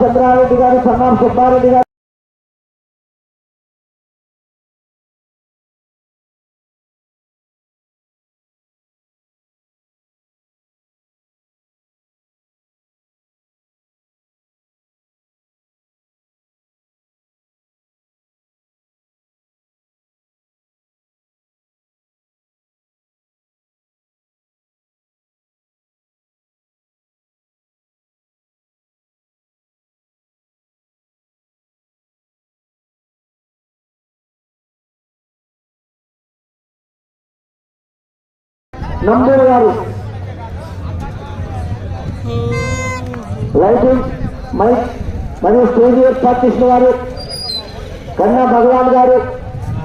చంద్రారెడ్డి గారు సన్నాం సుబ్బారెడ్డి గారు నంబూరు గారు. లైటింగ్ మైక్ మరియు స్టేజ్ ఏర్పాటు చేసిన వారు కన్నా భగవాన్ గారు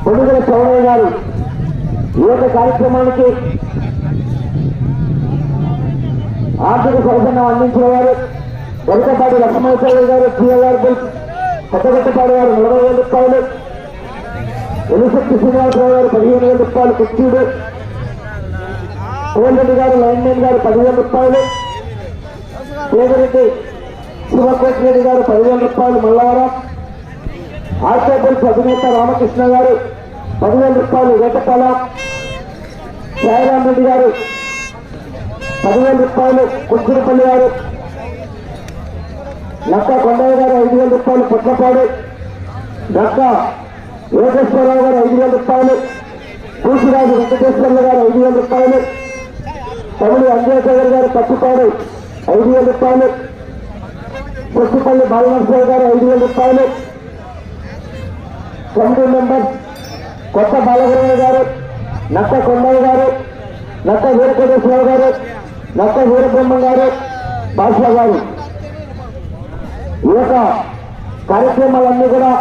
పొడుగుల చౌడయ్య గారు ఈ యొక్క కార్యక్రమానికి ఆర్థిక సౌజన్యం అందించిన వారు వెనుకపాటి లక్ష్మణేశ్వర గారు టీఆర్ కొత్తగట్టపాడు గారు నలభై వేల రూపాయలు ఎలిశక్తి శ్రీనివాసరావు గారు పదిహేను వేల రూపాయలు కుర్చీడు కోల్రెడ్డి గారు లైన్మెన్ గారు పదివేల రూపాయలు. పేదరెడ్డి శివకోటిరెడ్డి గారు పదివేల రూపాయలు మల్లవరం ఆర్కేపల్స్ అధినేత రామకృష్ణ గారు పదివేల రూపాయలు వేటపాల. సాయిరామ్ రెడ్డి గారు పదివేల రూపాయలు కుంచురపల్లి గారు. లక్క కొండయ్య గారు ఐదు వేల రూపాయలు పొట్లపాడు. లక్క యోగేశ్వరరావు గారు ఐదు వేల రూపాయలు. కూసిరాజు వెంకటేశ్వర్లు గారు ఐదు వేల రూపాయలు. తమిళ అంజయశేఖర్ గారు పచ్చిపాడు ఐదు వేల రూపాయలు. కొట్టుపల్లి బాలనరసింహ గారు ఐదు వేల రూపాయలు. కమిటీ మెంబర్ కొత్త బాలగురయ్య గారు నక్క కొండయ్య గారు నక్క వీరకోటేశ్వరరావు గారు నక్క వీరబ్రహ్మ గారు బాషా గారు. ఈ యొక్క కార్యక్రమాలన్నీ కూడా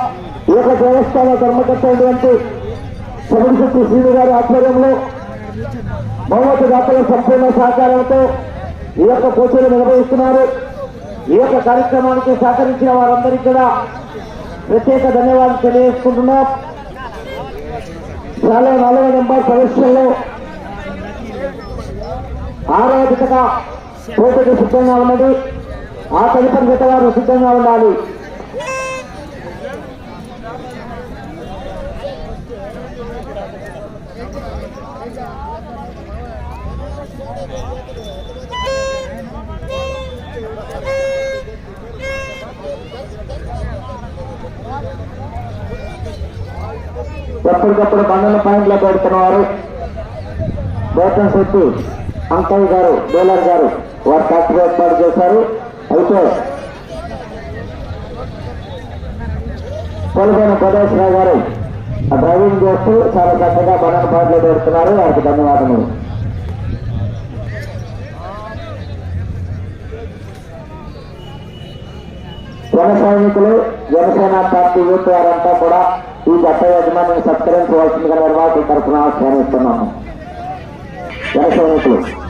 ఈ యొక్క దేవస్థాన ధర్మకర్త అయినటువంటి శబరిశెట్టి శ్రీను గారి ఆధ్వర్యంలో బహుమతి దాతల సంపూర్ణ సహకారంతో ఈ యొక్క పోటీలు నిర్వహిస్తున్నారు. ఈ యొక్క కార్యక్రమానికి సహకరించిన వారందరికీ కూడా ప్రత్యేక ధన్యవాదాలు తెలియజేసుకుంటున్నాం. చాలా నాలుగో నెంబర్ పరీక్షల్లో ఆరో పోటీకి సిద్ధంగా ఉన్నది. ఆ తదుపరి జత వారు సిద్ధంగా ఉండాలి. ఎప్పటికప్పుడు పన్నెండు పాయింట్లో పెడుతున్నారు బోటం శెట్టి అంకయ్య గారు డీలర్ గారు వారు కరెక్ట్గా ఏర్పాటు చేశారు. అయితే కొలగొన కోటేశ్వరరావు గారు ఆ డ్రైవింగ్ చేస్తూ చాలా చక్కగా పన్నెండు పాయింట్లో పెడుతున్నారు. వారికి ధన్యవాదములు. జన సైనికులు జనసేన పార్టీ యూత్ వారంతా కూడా ఈ గత యజమానిని సత్కరించవలసిందిగా నిర్వాహకుల తరఫున ఆహ్వానిస్తున్నాము జన సైనికులు ఇది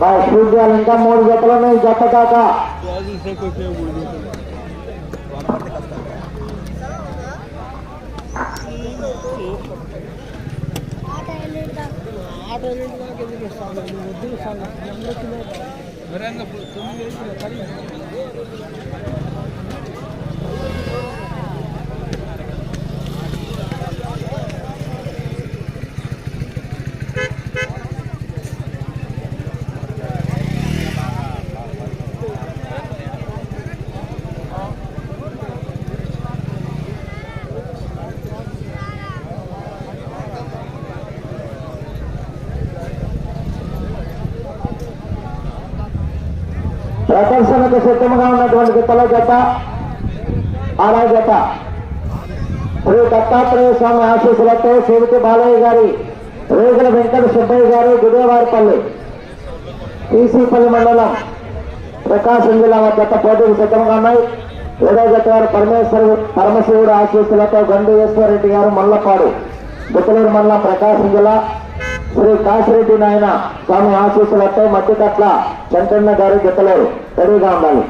బాయ్ షూట్ చేయాలి ఇంకా మూడు జతలు ఉన్నాయి జత కాక గాజులు సేపు సిద్ధంగా ఉన్నటువంటి జతల జత. ఆరా జత. శ్రీ దత్తాత్రేయ స్వామి ఆశీస్సులతో శ్రీమతి బాలయ్య గారి రేగుల వెంకట సుబ్బయ్య గారు గుదేవారిపల్లి టీసీపల్లి మండలం ప్రకాశం జిల్లా వారి జత పోటీలు సిద్ధంగా ఉన్నాయి. ఏడో జత గారు పరమేశ్వరు పరమశివుడు ఆశీస్సులతో గండు ఈశ్వరరెడ్డి గారు మల్లపాడు బుత్తలూరు మండలం ప్రకాశం జిల్లా. శ్రీ కాశిరెడ్డి నాయన స్వామి ఆశీస్సులతో మధ్యకట్ల చంద్రన్న గారు జతలేరు రెడీగా ఉండాలి.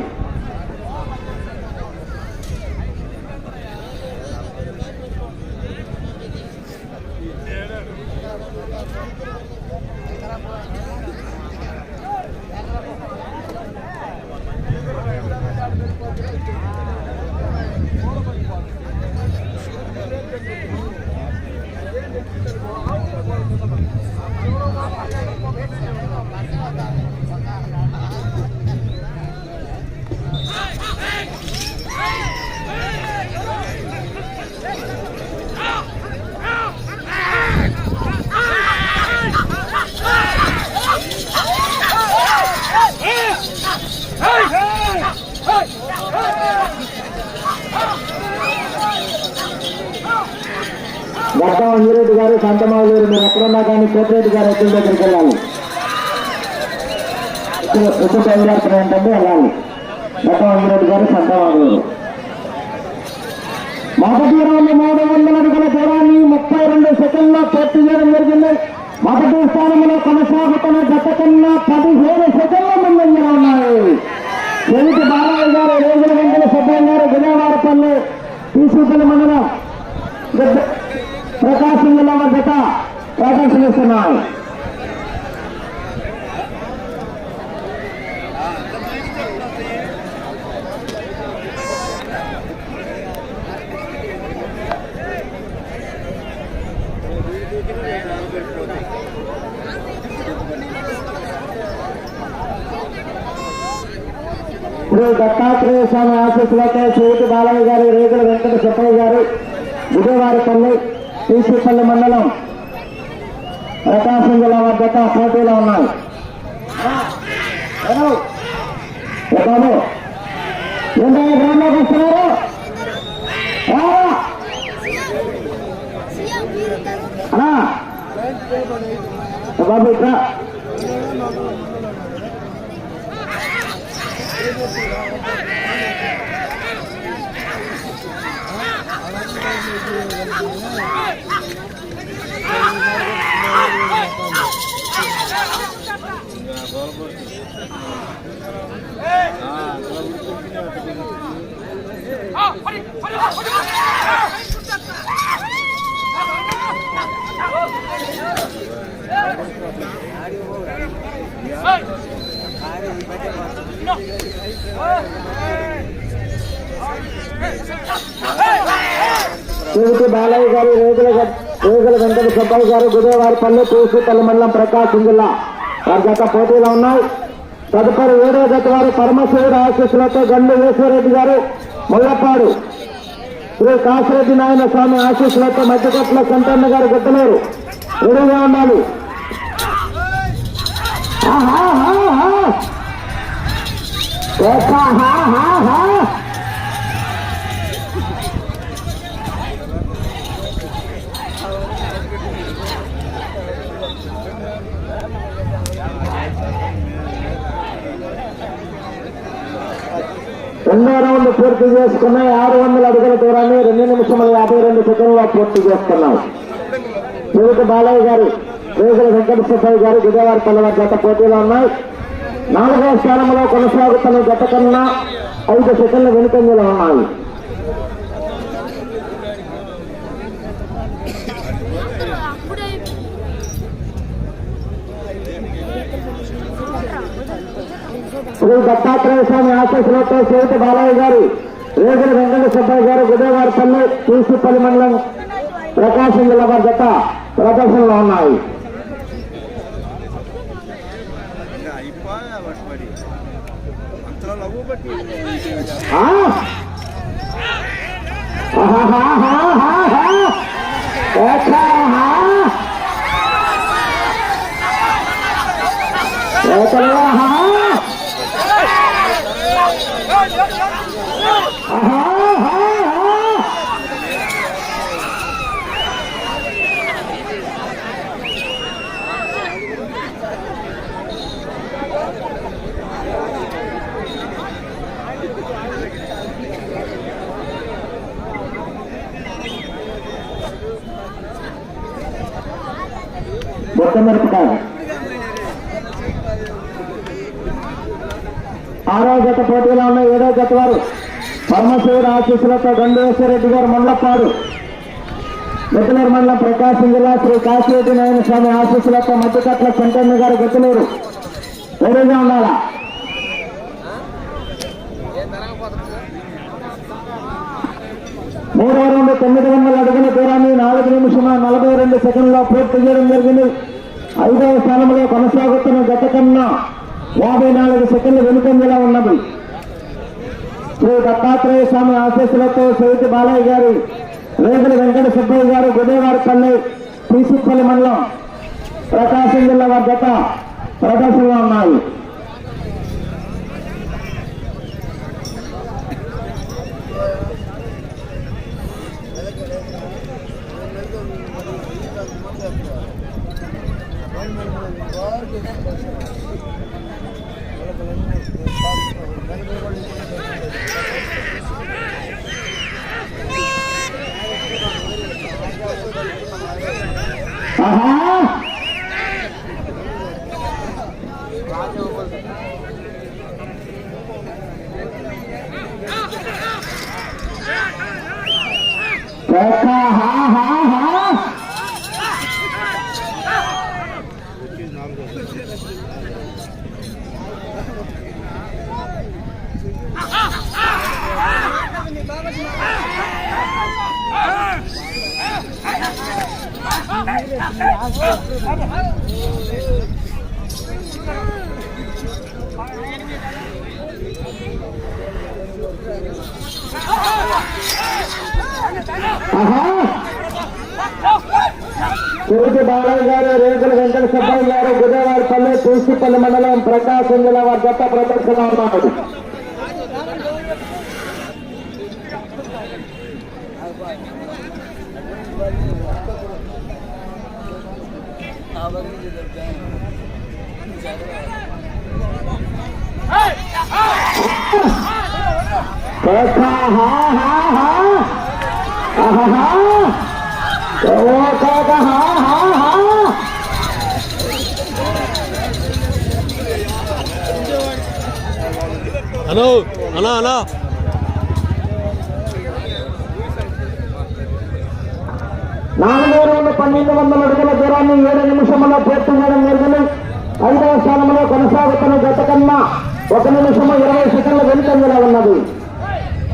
గడ్డం అంజిరెడ్డి గారు మీరు ఎక్కడున్నా కానీ కోటిరెడ్డి గారు ఎత్తుల దగ్గరికి వెళ్ళాలి. ఇప్పుడు ఎప్పుడు బయలుదేరుతున్నాయి ఏంటంటే వెళ్ళాలి. గడ్డం అంజిరెడ్డి గారు సంతమావులేరు మొదటి రౌండ్ మూడు వందల అడుగుల దూరాన్ని ముప్పై రెండు సెకండ్లో పూర్తి చేయడం జరిగింది. మొదటి స్థానంలో కొనసాగుతున్న గత కన్నా పదిహేను సెకండ్ల ముందంజలో ఉన్నాయి. చెవిటి బాలయ్య గారు రేగుల వెంకట సభ్యులు గారు విజయవాడపల్లి తీసుకున్న మండలం. గద్ద- ప్రకాశం జిల్లా జత ప్రదర్శనిస్తున్నాయి శ్రీ దత్తాత్రేయ స్వామి ఆశీస్సులతో చేతి బాలయ్య గారు రేగుల వెంకట సుబ్బయ్య గారు విజయవాడ పల్లె టీసీపల్లి మండలం ప్రకాశం జిల్లా వద్ద పోటీలో ఉన్నాయి. బాబు వస్తున్నారు? బాబు ఇక్కడ తిరుపతి బాలయ్య గారు రేగుల గ- రేగుల వెంకట సుబ్బయ్య గారు గుదేవారిపల్లి తూసుపల్లి మండలం ప్రకాశం జిల్లా వారి గత పోటీలో ఉన్నాయి. తదుపరి ఏడో గత వారు పరమశివుడు ఆశీస్సులతో గండు ఈశ్వరరెడ్డి గారు ముళ్ళపాడు రేపు కాశిరెడ్డి నాయన స్వామి ఆశీస్సులతో మధ్యకొట్ల సంతన్న గారు గుట్టలేరు రెడీగా ఉండాలి. ఆహా, రెండో రౌండ్ పూర్తి చేసుకున్నాయి. ఆరు వందల అడుగుల దూరాన్ని రెండు నిమిషముల యాభై రెండు సెకండ్లో పూర్తి చేసుకున్నాయి చిరుకు బాలయ్య గారు రేగుల వెంకట సుబ్బయ్య గారు గుదేవారి పల్లె గత పోటీలో ఉన్నాయి. నాలుగవ స్థానంలో కొనసాగుతున్న గత కన్నా ఐదు సెకండ్ల వెనుకంజలో ఉన్నాయి. శ్రీ దత్తాత్రేయ స్వామి ఆశీస్సులతో చేతి బాలయ్య గారు రేగుల వెంకట సుబ్బయ్య గారు గుదేవారిపల్లి తులసిపల్లి మండలం ప్రకాశం జిల్లా వారి జత ప్రదర్శనలో ఉన్నాయి. ఏకలో బొట్టమిరపకాయ ఆరో గత పోటీలో ఉన్న ఏడో గత వారు పరమశివుడు ఆశీస్సులతో గండేశ్వరరెడ్డి గారు మండపాడు. గెత్తలూరు మండలం ప్రకాశం జిల్లా శ్రీ కాశీరెడ్డి నారాయణ స్వామి ఆశీస్సులతో మధ్యకట్ల శంకర్ణ గారు గెత్తలూరు రెడీగా ఉండాలా? మూడో రెండు తొమ్మిది వందల అడుగుల దూరాన్ని నాలుగు నిమిషం నలభై రెండు సెకండ్లో పూర్తి చేయడం జరిగింది. ఐదవ స్థానంలో కొనసాగుతున్న గత కన్నా యాభై నాలుగు సెకండ్లు వెనుకంజలా ఉన్నది. శ్రీ దత్తాత్రేయ స్వామి ఆశీస్సులతో సైతి బాలయ్య గారి రేగుల వెంకట సుబ్బయ్య గారు గుదేవారిపల్లి తీసిపల్లి మండలం ప్రకాశం జిల్లా వారి గత ప్రదర్శనలో ఉన్నాయి ఆహా కేక, హా, హా, హా. ఆహా. తిరుపతి బాలయ్య గారు రేగుల వెంకట సుబ్బయ్య గారు గుదేవారిపల్లి తూసిపల్లి మండలం ప్రకాశం జిల్లా వారి గత ప్రదర్శన ఉన్నారు కేక, హా, హా, హా. ఆహాహా. ఓ కేక, హా, హలో అలా అలా. నాలుగు రెండు పన్నెండు వందల అడుగుల దూరాన్ని ఏడు నిమిషంలో పూర్తి చేయడం జరిగింది ఐదవ స్థానంలో కొనసాగుతున్న గత కన్నా ఒక నిమిషము ఇరవై సెకండ్ల వెనుకంగా ఉన్నది.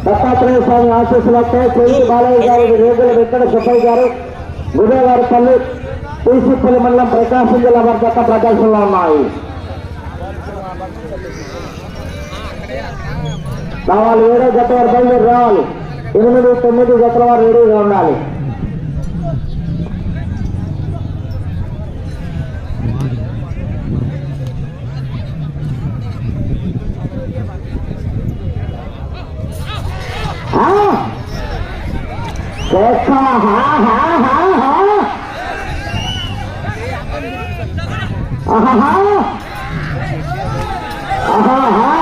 దత్తాత్రేయ స్వామి ఆశీస్సులతో చెయ్యి బాలయ్య గారు రేగుల వెంకట సుబ్బయ్య గారు గుదేవారిపల్లి తీసిపల్లి మండలం ప్రకాశం జిల్లా వారి ప్రదర్శనలో ఉన్నాయి. రావాలి. ఏడో జత వారు బయలుదేరి రావాలి. ఎనిమిది తొమ్మిది జతల వారు రెడీగా ఉండాలి. ఆహా కేక, హా,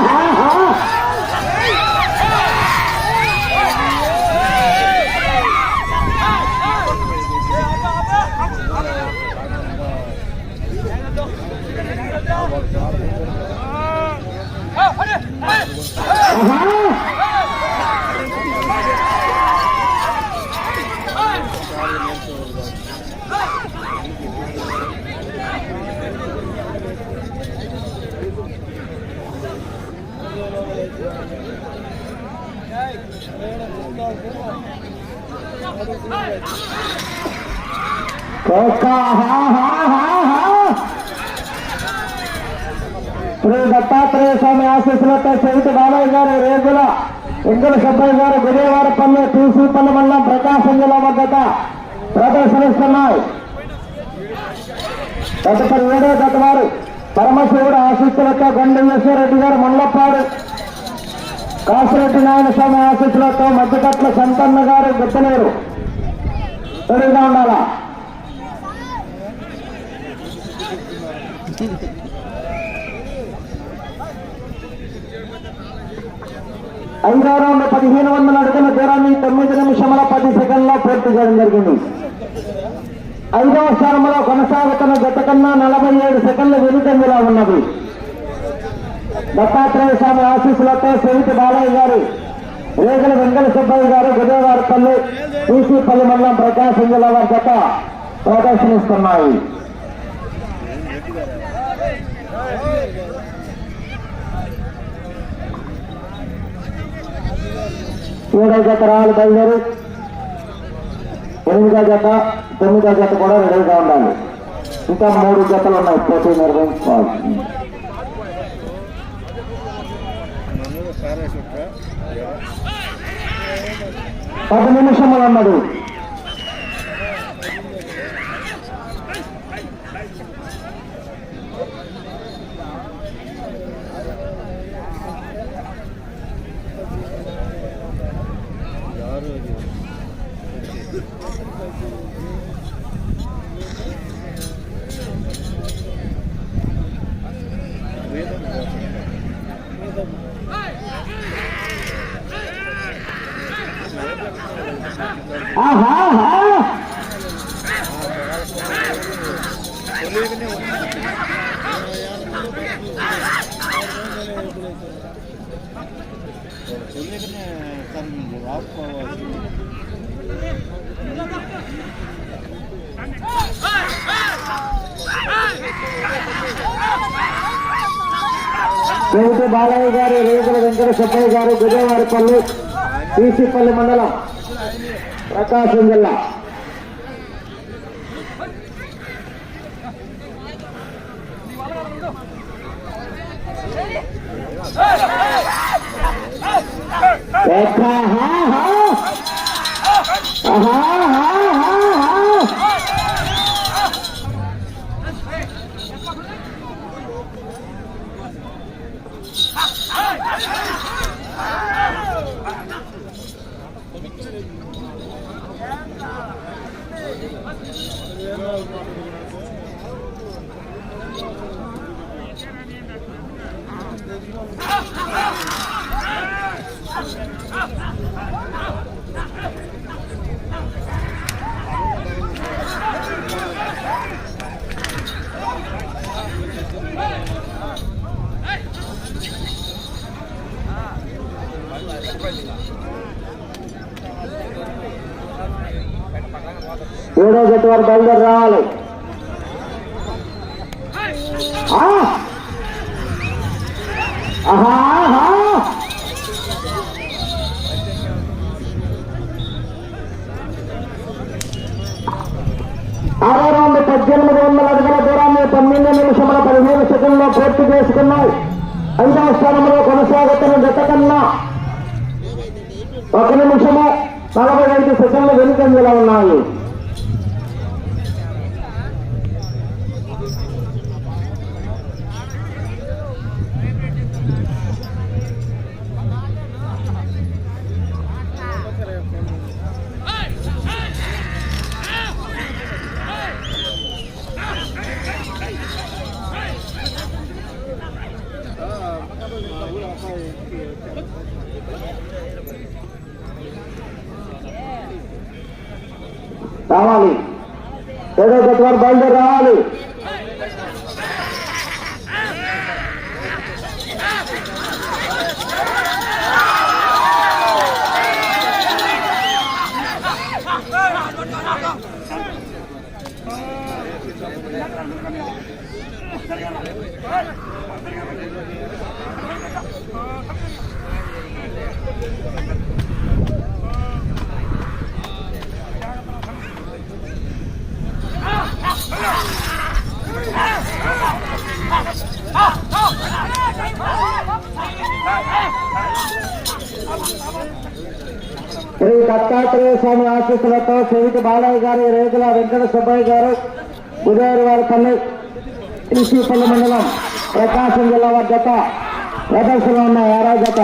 Toca, ha, ha, ha. Shri Dattatreya స్వామి ఆశీస్సులతో చెవిటి బాలయ్య గారు రేగుల వెంకట సుబ్బయ్య గారు గురేవారపల్లి టీసీపల్లి మండలం ప్రకాశం జిల్లా మద్దత ప్రదర్శనిస్తున్నాయి. తదుపరి ఏడో గత వారు పరమశివుడు ఆశీస్సులతో గండేశ్వరరెడ్డి గారు మండలపాడు కాసిరెడ్డి నాయన స్వామి ఆశీస్సులతో మధ్యకట్ల సంతన్న గారు గుత్తలేరు రెడీగా ఉండాలా? ఐదో రౌండ్ పదిహేను వందల అడుగుల దూరాన్ని తొమ్మిది నిమిషముల పది సెకండ్లో పూర్తి చేయడం జరిగింది. ఐదవ స్థానంలో కొనసాగుతున్న గత కన్నా నలభై ఏడు సెకండ్ల వెనుకంజలో ఉన్నది. దత్తాత్రేయ స్వామి ఆశీస్సులతో సెవిటి బాలయ్య గారు రేగల వెంకట సుబ్బయ్య గారు గుదేవారిపల్లి టీసీపల్లి మండలం ప్రకాశం జిల్లా వారి గత ప్రదర్శనిస్తున్నాయి. ఏడో జత రాళ్ళు బయలుదేరి ఎనిమిదో జత తొమ్మిదో జత కూడా రెడీగా ఉండాలి. ఇంకా మూడు జతలు ఉన్నాయి పోటీ నిర్వహించుకోవాలి. పది నిమిషములు ఉన్నది రేవతి బాలయ్య గారు రేగుల వెంకట సుబ్బయ్య గారు గుజవారిపల్లి తీసిపల్లి మండలం ప్రకాశం జిల్లా. ఏడో జట్టు వారు బయలుదేరి రావాలి ఆరో రౌండ్ పద్దెనిమిది వందల అడుగుల దూరాన్ని పన్నెండు నిమిషముల పదిహేను సెకండ్లో పూర్తి చేసుకున్నాయి. ఐదవ స్థానంలో కొనసాగుతున్న జత కన్నా ఒక నిమిషము నలభై ఐదు సెకండ్ల వెనుకంజలో ఉన్నాయి రావాలి ఏదో జత శ్రీ దత్తాత్రేయ స్వామి ఆశీస్సులతో శ్రీకి బాలయ్య గారు రేగుల వెంకట సుబ్బయ్య గారు బుధవారివారిపల్లి త్రిశూపల్లి మండలం ప్రకాశం జిల్లా వద్ద ప్రదర్శన ఉన్న ఆరాధ్యత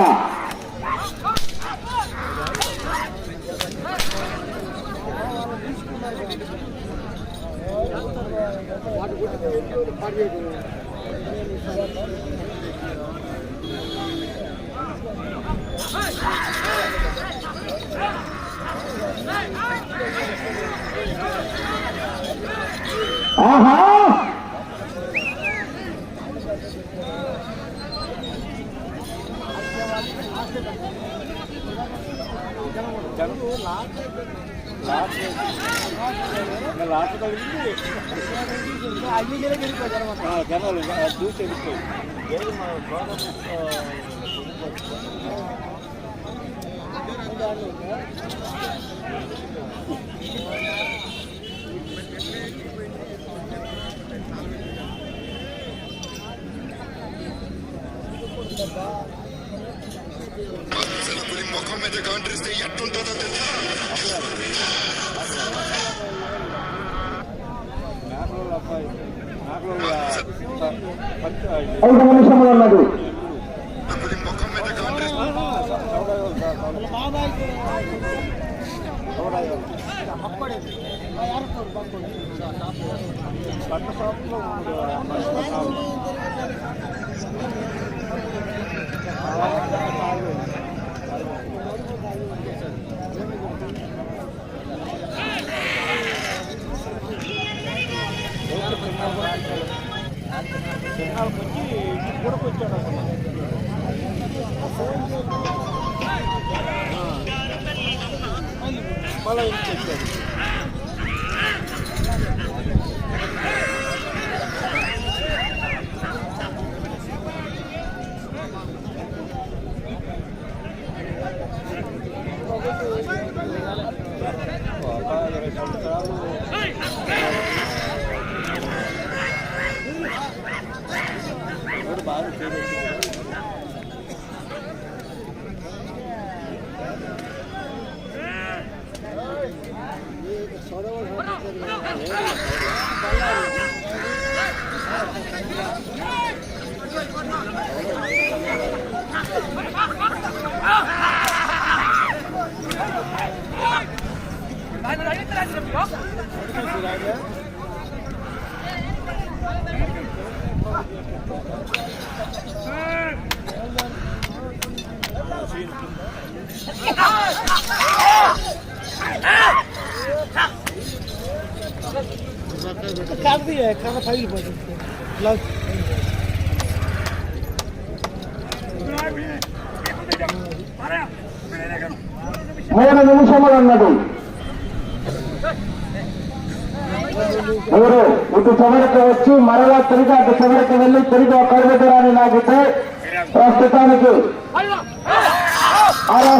లాస్ట్ తగిలింది ఆ, జనాలు ఇంకా చూసి వెళ్ళిపోయి ఏది మా గవర్నమెంట్ పులి ముఖం మీద కాంట్రిస్తే ఎట్టుంటుందో తెలుసా? ఐదు నిమిషములు ఉన్నది పట్ట షాప్లో కాదు కథ పగిలిపోతుంది బ్లౌజ్ మూడు నిమిషములు ఉన్నది మీరు ఇటు చివరికి వచ్చి మరలా తిరిగి అటు చివరికి వెళ్ళి తిరిగి ఒక అడుగు దూరాన్ని లాగితే ప్రస్తుతానికి ఆరో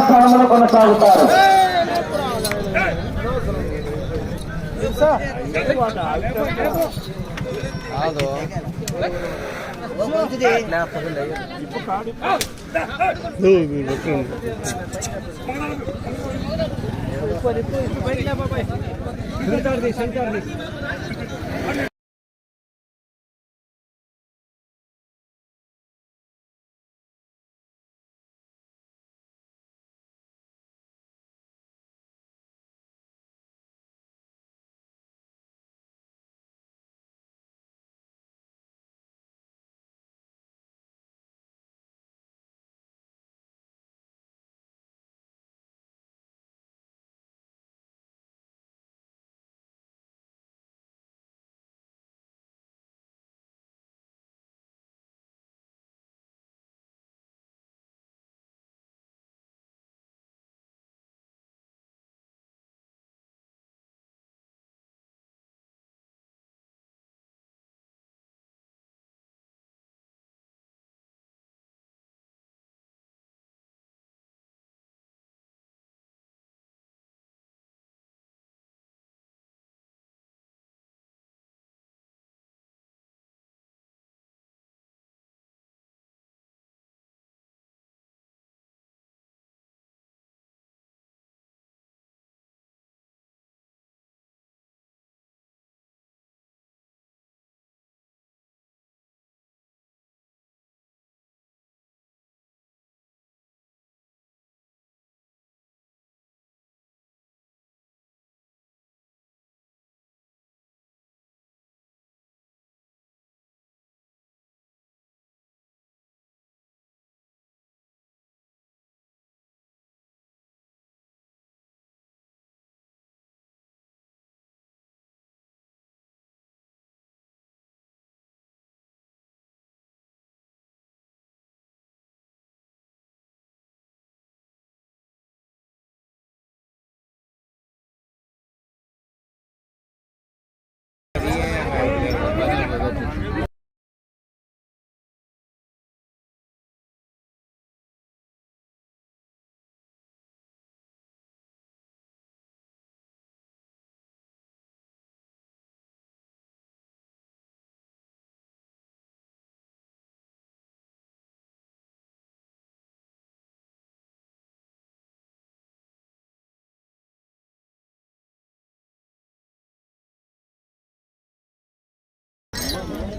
కాదు. ఇప్పుడు ఇప్పుడు బయట బాబాయ్ సెంటర్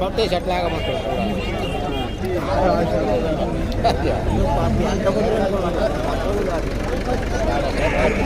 ಬಟ್ಟೆ ಶಟ್ಲ್ ಆಗಬೇಕು ಪಾರ್ಟಿ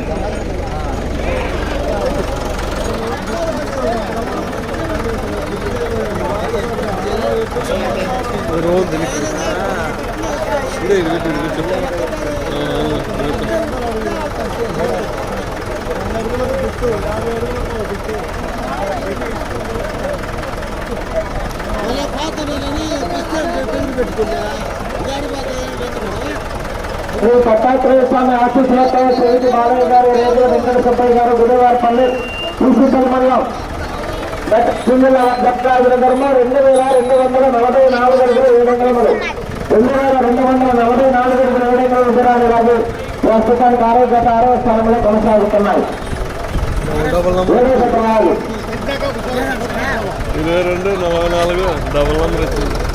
శ్రీ దత్తాత్రేయ స్వామి ఆశీస్సులతో శ్రీటి బాలయ్య గారు రేపు వెంకట సుబ్బయ్య గారు గుడివారపల్లి ఈసీపల్ మండలం సింగుల దత్తాజుల ధర్మ రెండు వేల రెండు వందల నలభై నాలుగు అడుగులు ఏడు వందలములు రెండు వేల రెండు వందల నలభై నాలుగు అడుగులు ఏడు వందల విజయాలు రాజు ప్రస్తుతానికి ఆరోగ్య ఆరో స్థానంలో కొనసాగుతున్నాయి. ఇరవై రెండు నలభై నాలుగు డబల్ నెంబర్ వచ్చింది